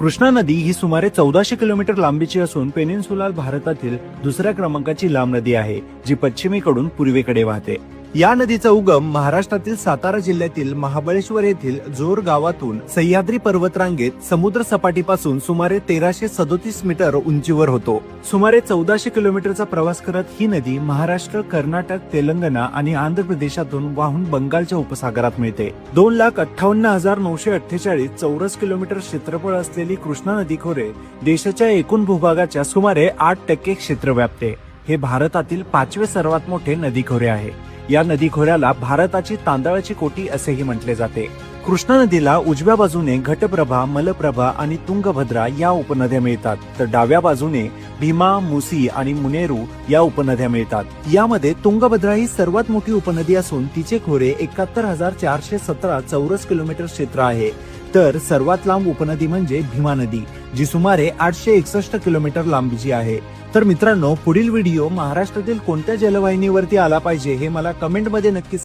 कृष्णा नदी ही सुमारे चौदाशे किलोमीटर लांबीची असून पेनिन्सुलार भारतातील दुसऱ्या क्रमांकाची लांब नदी आहे जी पश्चिमेकडून पूर्वेकडे वाहते. या नदीचा उगम महाराष्ट्रातील सातारा जिल्ह्यातील महाबळेश्वर येथील जोर गावातून सह्याद्री पर्वतरांगेत समुद्र सपाटीपासून सुमारे तेराशे सदोतीस मीटर उंचीवर होतो. सुमारे चौदाशे किलोमीटरचा प्रवास करत ही नदी महाराष्ट्र कर्नाटक तेलंगणा आणि आंध्र प्रदेशातून वाहून बंगालच्या उपसागरात मिळते. दोन लाख अठ्ठावन्न हजार नऊशे अठ्ठेचाळीस चौरस किलोमीटर क्षेत्रफळ असलेली कृष्णा नदी खोरे देशाच्या एकूण भूभागाच्या सुमारे आठ टक्के क्षेत्र व्यापते हे भारतातील पाचवे सर्वात मोठे नदी खोरे आहे. या नदी खोऱ्याला भारताची तांदळाची कोटी असेही म्हटले जाते. कृष्णा नदीला उजव्या बाजूने घटप्रभा मलप्रभा आणि तुंगभद्रा या उपनद्या मिळतात. तर डाव्या बाजूने भीमा मुसी आणि मुनेरू या उपनद्या मिळतात. यामध्ये तुंगभद्रा ही सर्वात मोठी उपनदी असून तिचे खोरे एकाहत्तर हजार चारशे सतरा चौरस किलोमीटर क्षेत्र आहे. तर सर्वात लांब उपनदी म्हणजे भीमा नदी. जी सुमारे आठशे एकसष्ट किलोमीटर लांबीची आहे. तर मित्रांनो पुढील व्हिडिओ महाराष्ट्रातील कोणत्या जलवाहिनीवरती आला पाहिजे हे मला कमेंटमध्ये नक्की